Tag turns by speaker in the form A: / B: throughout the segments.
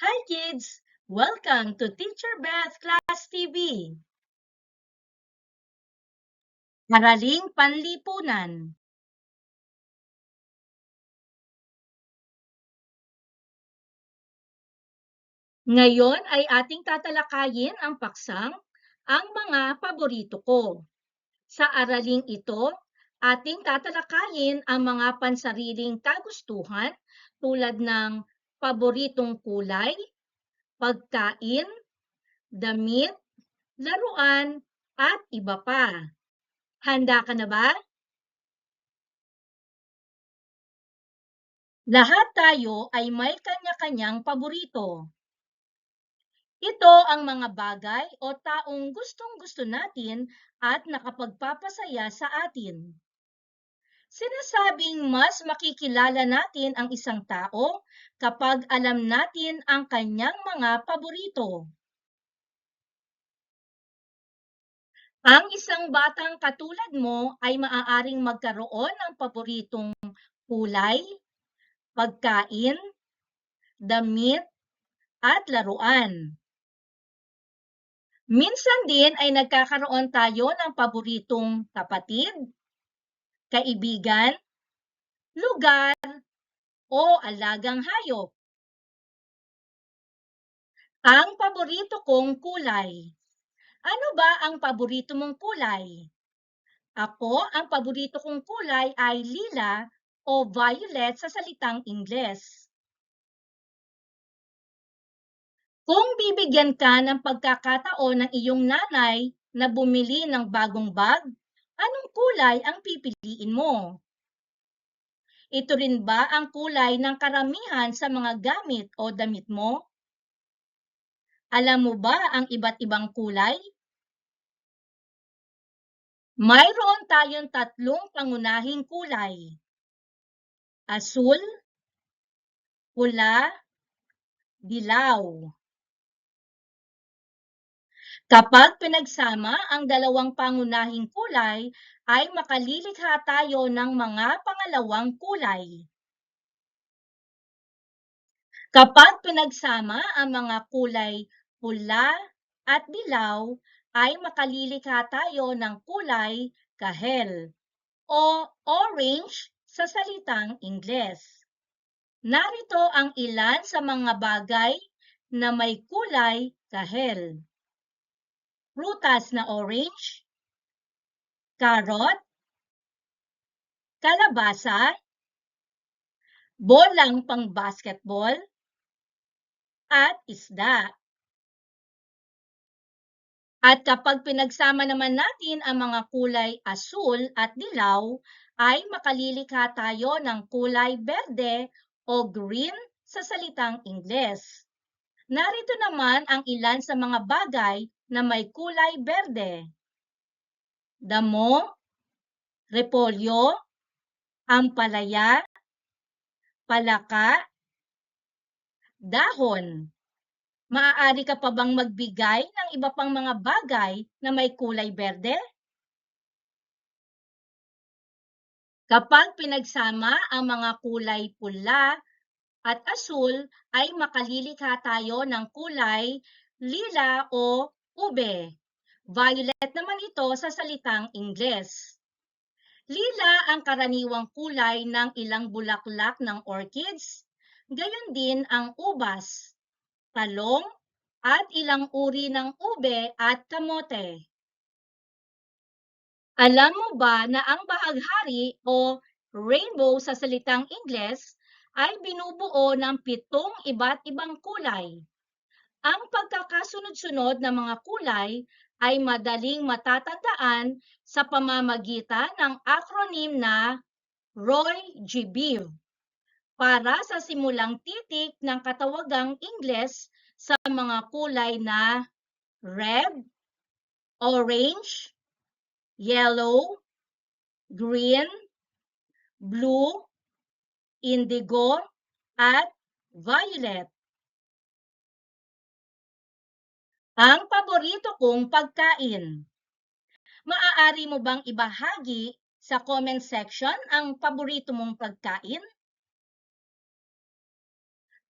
A: Hi kids! Welcome to Teacher Beth Class TV. Araling Panlipunan Ngayon ay ating tatalakayin ang paksang ang mga paborito ko. Sa araling ito, ating tatalakayin ang mga pansariling kagustuhan tulad ng paboritong kulay, pagkain, damit, laruan, at iba pa. Handa ka na ba? Lahat tayo ay may kanya-kanyang paborito. Ito ang mga bagay o taong gustong-gusto natin at nakapagpapasaya sa atin. Sinasabing mas makikilala natin ang isang tao kapag alam natin ang kanyang mga paborito. Ang isang batang katulad mo ay maaaring magkaroon ng paboritong kulay, pagkain, damit, at laruan. Minsan din ay nagkakaroon tayo ng paboritong kapatid, kaibigan, lugar, o alagang hayop. Ang paborito kong kulay. Ano ba ang paborito mong kulay? Ako, ang paborito kong kulay ay lila o violet sa salitang Ingles. Kung bibigyan ka ng pagkakataon ng iyong nanay na bumili ng bagong bag, anong kulay ang pipiliin mo? Ito rin ba ang kulay ng karamihan sa mga gamit o damit mo? Alam mo ba ang iba't ibang kulay? Mayroon tayong tatlong pangunahing kulay. Asul, pula, dilaw. Kapag pinagsama ang dalawang pangunahing kulay, ay makalilikha tayo ng mga pangalawang kulay. Kapag pinagsama ang mga kulay pula at dilaw, ay makalilikha tayo ng kulay kahel o orange sa salitang Ingles. Narito ang ilan sa mga bagay na may kulay kahel prutas na orange, carrot, kalabasa, bolang pang basketball, at isda. At kapag pinagsama naman natin ang mga kulay asul at dilaw, ay makalilikha tayo ng kulay berde o green sa salitang Ingles. Narito naman ang ilan sa mga bagay na may kulay berde. Damo, repolyo, ampalaya, palaka, dahon. Maaari ka pa bang magbigay ng iba pang mga bagay na may kulay berde? Kapag pinagsama ang mga kulay pula at asul ay makalilikha tayo ng kulay lila o ube. Violet naman ito sa salitang Ingles. Lila ang karaniwang kulay ng ilang bulaklak ng orchids, gayon din ang ubas, talong, at ilang uri ng ube at kamote. Alam mo ba na ang bahaghari o rainbow sa salitang Ingles ay binubuo ng pitong iba't ibang kulay? Ang pagkakasunod-sunod ng mga kulay ay madaling matatandaan sa pamamagitan ng acronym na Roy G. Para sa simulang titik ng katawagang Ingles sa mga kulay na red, orange, yellow, green, blue, indigo, at violet. Ang paborito kong pagkain. Maaari mo bang ibahagi sa comment section ang paborito mong pagkain?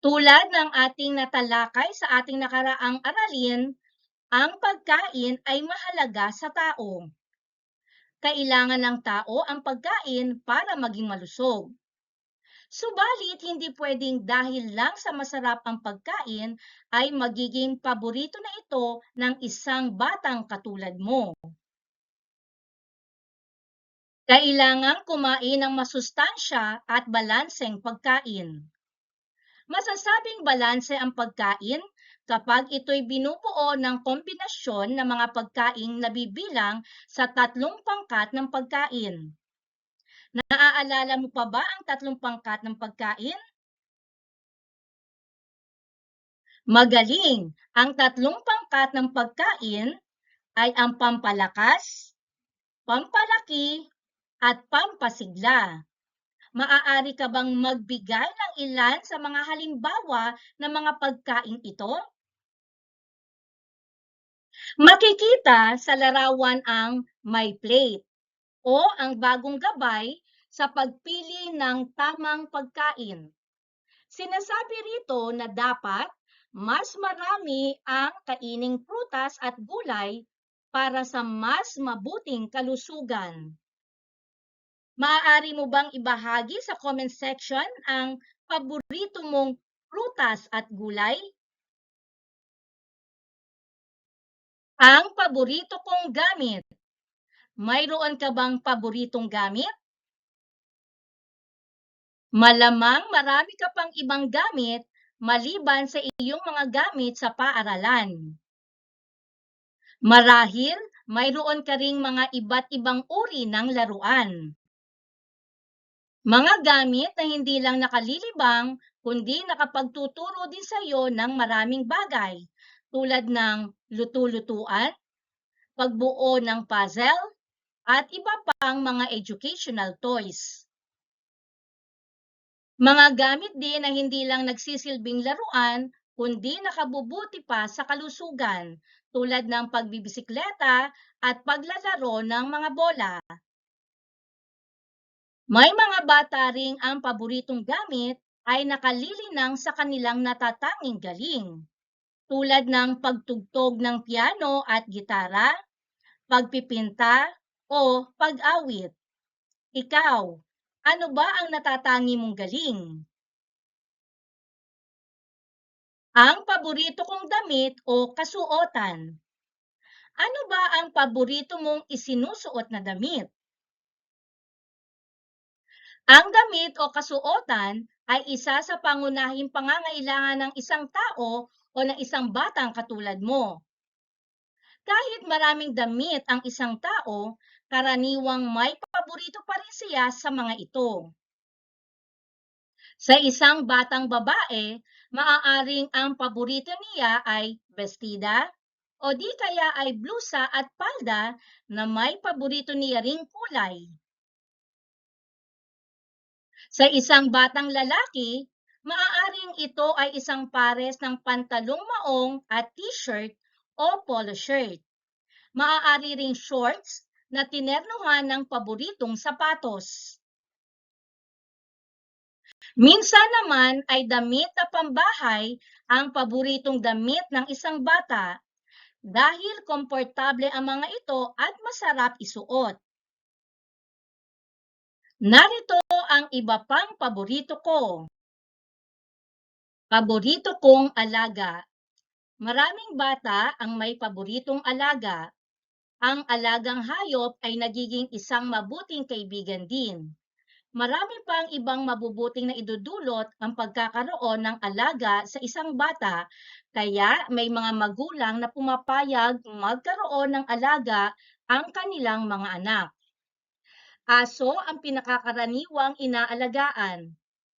A: Tulad ng ating natalakay sa ating nakaraang aralin, ang pagkain ay mahalaga sa tao. Kailangan ng tao ang pagkain para maging malusog. Subalit, hindi pwedeng dahil lang sa masarap ang pagkain ay magiging paborito na ito ng isang batang katulad mo. Kailangang kumain ng masustansya at balanseng pagkain. Masasabing balanse ang pagkain kapag ito'y binubuo ng kombinasyon ng mga pagkaing nabibilang sa tatlong pangkat ng pagkain. Naaalala mo pa ba ang tatlong pangkat ng pagkain? Magaling! Ang tatlong pangkat ng pagkain ay ang pampalakas, pampalaki, at pampasigla. Maaari ka bang magbigay ng ilan sa mga halimbawa ng mga pagkain ito? Makikita sa larawan ang My Plate o ang bagong gabay sa pagpili ng tamang pagkain. Sinasabi rito na dapat mas marami ang kaining prutas at gulay para sa mas mabuting kalusugan. Maaari mo bang ibahagi sa comment section ang paborito mong prutas at gulay? Ang paborito kong gamit. Mayroon ka bang paboritong gamit? Malamang marami ka pang ibang gamit maliban sa iyong mga gamit sa paaralan. Marahil, mayroon ka ring mga iba't ibang uri ng laruan. Mga gamit na hindi lang nakalilibang, kundi nakapagtuturo din sa iyo ng maraming bagay, tulad ng lutu-lutuan, pagbuo ng puzzle, at iba pang mga educational toys. Mga gamit din na hindi lang nagsisilbing laruan, kundi nakabubuti pa sa kalusugan, tulad ng pagbibisikleta at paglalaro ng mga bola. May mga bata ring ang paboritong gamit ay nakalilinang sa kanilang natatanging galing, tulad ng pagtugtog ng piano at gitara, pagpipinta, o pag-awit. Ikaw, ano ba ang natatangi mong galing? Ang paborito kong damit o kasuotan. Ano ba ang paborito mong isinusuot na damit? Ang damit o kasuotan ay isa sa pangunahing pangangailangan ng isang tao o ng isang batang katulad mo. Kahit maraming damit ang isang tao, karaniwang may paborito pa rin siya sa mga ito. Sa isang batang babae, maaaring ang paborito niya ay bestida o di kaya ay blusa at palda na may paborito niya ring kulay. Sa isang batang lalaki, maaaring ito ay isang pares ng pantalong maong at t-shirt o polo shirt. Maaari ring shorts na tinernuhan ng paboritong sapatos. Minsan naman ay damit na pambahay ang paboritong damit ng isang bata dahil komportable ang mga ito at masarap isuot. Narito ang iba pang paborito ko. Paborito kong alaga. Maraming bata ang may paboritong alaga. Ang alagang hayop ay nagiging isang mabuting kaibigan din. Marami pang ibang mabubuting na idudulot ang pagkakaroon ng alaga sa isang bata, kaya may mga magulang na pumapayag magkaroon ng alaga ang kanilang mga anak. Aso ang pinakakaraniwang inaalagaan.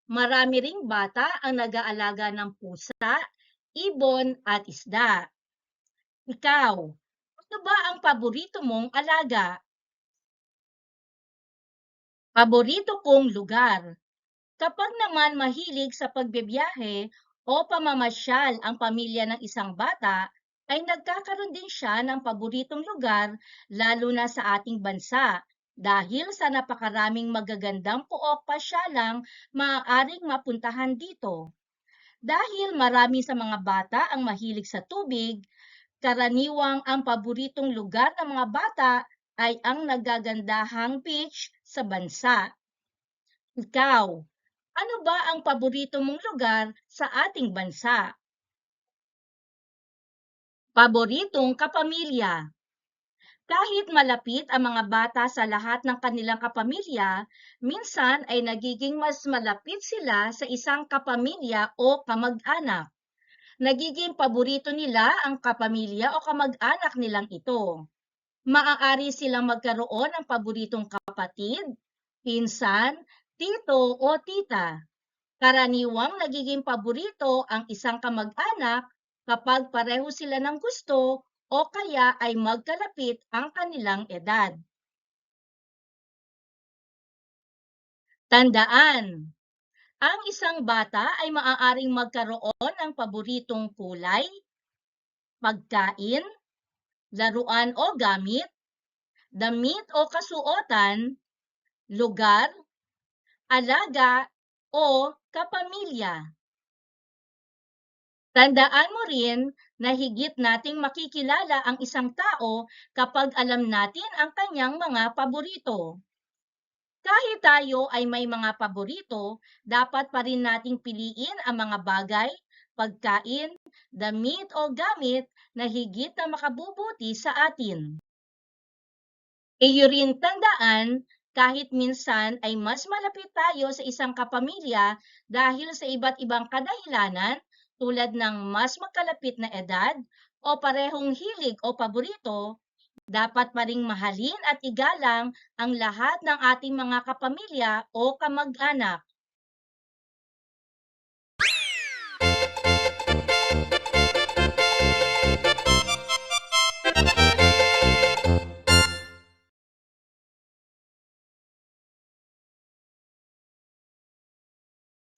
A: Marami ring bata ang nag-aalaga ng pusa, ibon at isda. Ikaw, ano ba ang paborito mong alaga? Paborito kong lugar. Kapag naman mahilig sa pagbibiyahe o pamamasyal ang pamilya ng isang bata, ay nagkakaroon din siya ng paboritong lugar lalo na sa ating bansa dahil sa napakaraming magagandang pook pasyalang maaaring mapuntahan dito. Dahil marami sa mga bata ang mahilig sa tubig, karaniwang ang paboritong lugar ng mga bata ay ang nagagandahang beach sa bansa. Ikaw, ano ba ang paborito mong lugar sa ating bansa? Paboritong kapamilya. Kahit malapit ang mga bata sa lahat ng kanilang kapamilya, minsan ay nagiging mas malapit sila sa isang kapamilya o kamag-anak. Nagiging paborito nila ang kapamilya o kamag-anak nilang ito. Maaari silang magkaroon ng paboritong kapatid, pinsan, tito o tita. Karaniwang nagiging paborito ang isang kamag-anak kapag pareho sila ng gusto o kaya ay magkalapit ang kanilang edad. Tandaan, ang isang bata ay maaaring magkaroon ng paboritong kulay, pagkain, laruan o gamit, damit o kasuotan, lugar, alaga o kapamilya. Tandaan mo rin na higit nating makikilala ang isang tao kapag alam natin ang kanyang mga paborito. Kahit tayo ay may mga paborito, dapat pa rin nating piliin ang mga bagay, pagkain, damit o gamit na higit na makabubuti sa atin. Iyo rin tandaan kahit minsan ay mas malapit tayo sa isang kapamilya dahil sa iba't ibang kadahilanan tulad ng mas magkalapit na edad o parehong hilig o paborito, dapat pa ring mahalin at igalang ang lahat ng ating mga kapamilya o kamag-anak.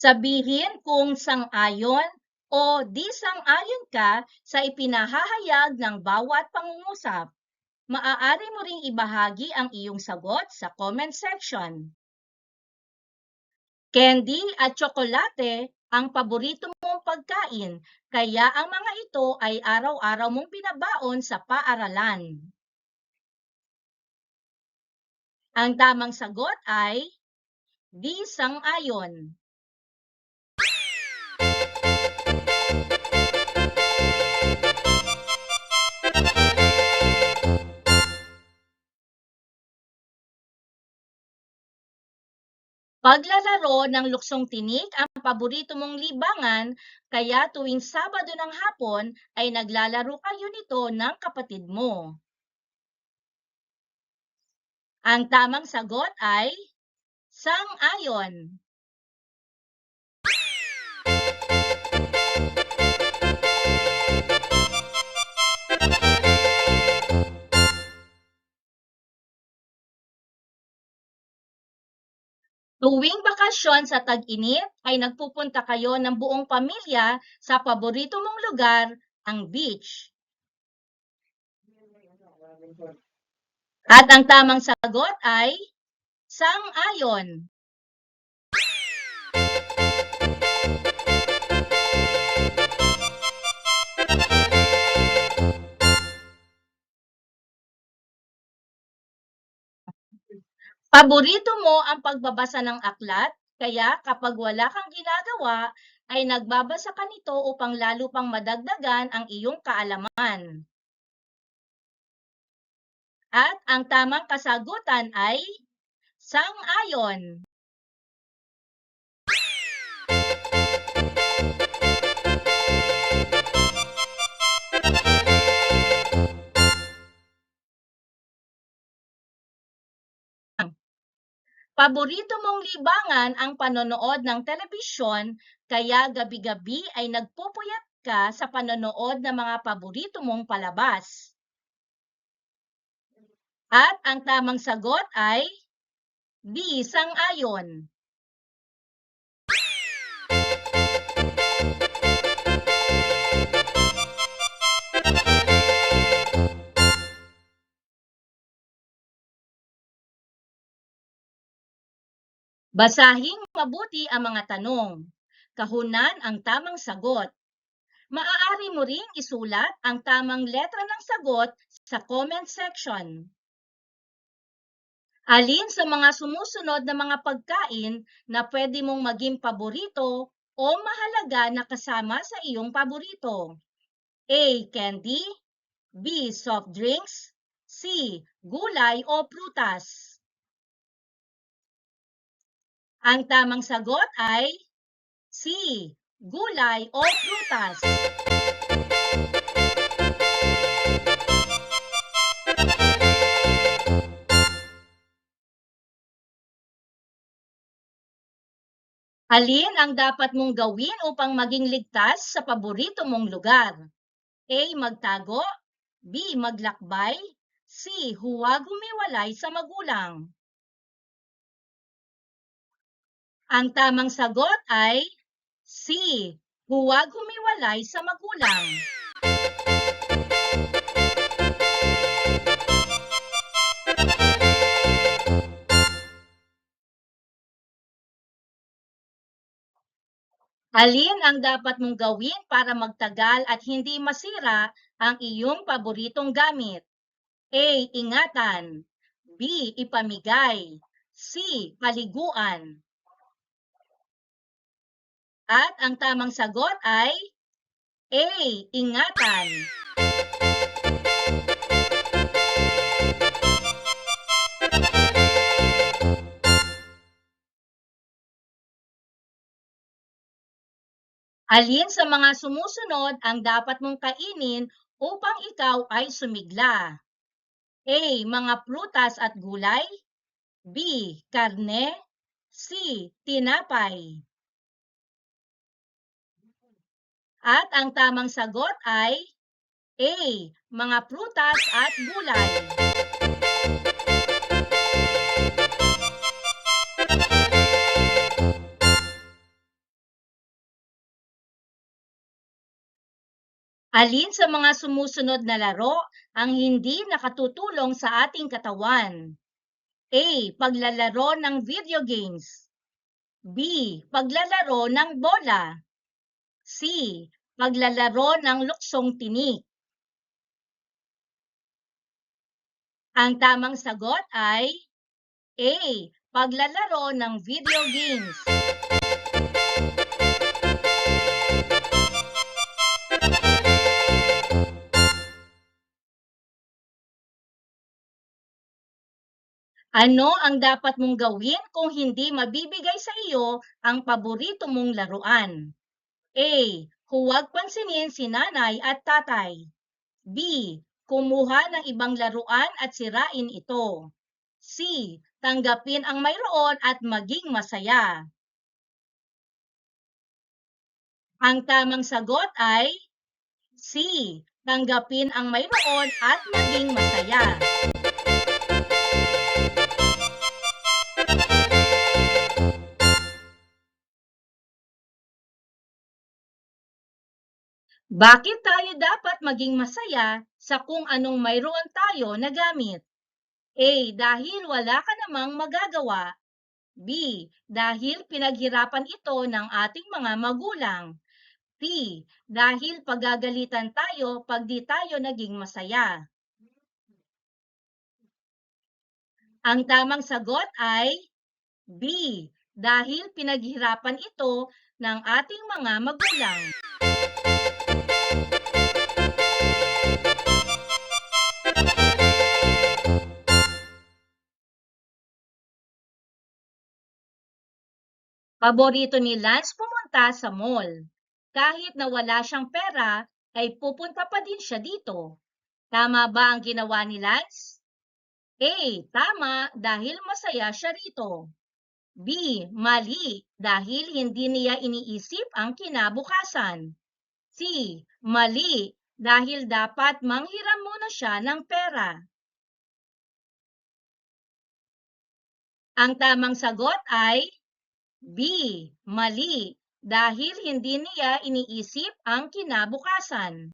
A: Sabihin kung sang-ayon o di sang-ayon ka sa ipinahahayag ng bawat pangungusap. Maaari mo ring ibahagi ang iyong sagot sa comment section. Candy at tsokolate ang paborito mong pagkain, kaya ang mga ito ay araw-araw mong binabaon sa paaralan. Ang tamang sagot ay di sang-ayon. Paglalaro ng luksong tinik ang paborito mong libangan, kaya tuwing Sabado ng hapon ay naglalaro kayo nito ng kapatid mo. Ang tamang sagot ay sang-ayon. Tuwing bakasyon sa tag-init ay nagpupunta kayo ng buong pamilya sa paborito mong lugar, ang beach. At ang tamang sagot ay sang-ayon. Paborito mo ang pagbabasa ng aklat, kaya kapag wala kang ginagawa, ay nagbabasa ka nito upang lalo pang madagdagan ang iyong kaalaman. At ang tamang kasagutan ay sang-ayon. Paborito mong libangan ang panonood ng telebisyon, kaya gabi-gabi ay nagpupuyat ka sa panonood ng mga paborito mong palabas. At ang tamang sagot ay di sang-ayon. Basahing mabuti ang mga tanong. kahunan ang tamang sagot. Maaari mo ring isulat ang tamang letra ng sagot sa comment section. Alin sa mga sumusunod na mga pagkain na pwede mong maging paborito o mahalaga na kasama sa iyong paborito? A. Candy B. Soft drinks C. Gulay o prutas Ang tamang sagot ay C. Gulay o prutas. Alin ang dapat mong gawin upang maging ligtas sa paborito mong lugar? A. Magtago B. Maglakbay C. Huwag humiwalay sa magulang Ang tamang sagot ay C. Huwag humiwalay sa magulang. Alin ang dapat mong gawin para magtagal at hindi masira ang iyong paboritong gamit? A. Ingatan B. Ipamigay C. Paliguan At ang tamang sagot ay A. Ingatan Alin sa mga sumusunod ang dapat mong kainin upang ikaw ay sumigla? A. Mga prutas at gulay B. Karne C. Tinapay At ang tamang sagot ay A. Mga prutas at gulay. Alin sa mga sumusunod na laro ang hindi nakatutulong sa ating katawan? A. Paglalaro ng video games. B. Paglalaro ng bola. C. Paglalaro ng luksong tinik. Ang tamang sagot ay A. Paglalaro ng video games. Ano ang dapat mong gawin kung hindi mabibigay sa iyo ang paborito mong laruan? A. Huwag pansinin si nanay at tatay. B. Kumuha ng ibang laruan at sirain ito. C. Tanggapin ang mayroon at maging masaya. Ang tamang sagot ay C. Tanggapin ang mayroon at maging masaya. Bakit tayo dapat maging masaya sa kung anong mayroon tayo na gamit? A. Dahil wala ka namang magagawa. B. Dahil pinaghirapan ito ng ating mga magulang. C. Dahil pagagalitan tayo pag di tayo naging masaya. Ang tamang sagot ay B. Dahil pinaghirapan ito ng ating mga magulang. Paborito ni Lance pumunta sa mall. Kahit na wala siyang pera, ay pupunta pa din siya dito. Tama ba ang ginawa ni Lance? A. Tama dahil masaya siya rito. B. Mali dahil hindi niya iniisip ang kinabukasan. C. Mali dahil dapat manghiram muna siya ng pera. Ang tamang sagot ay B. Mali dahil hindi niya iniisip ang kinabukasan.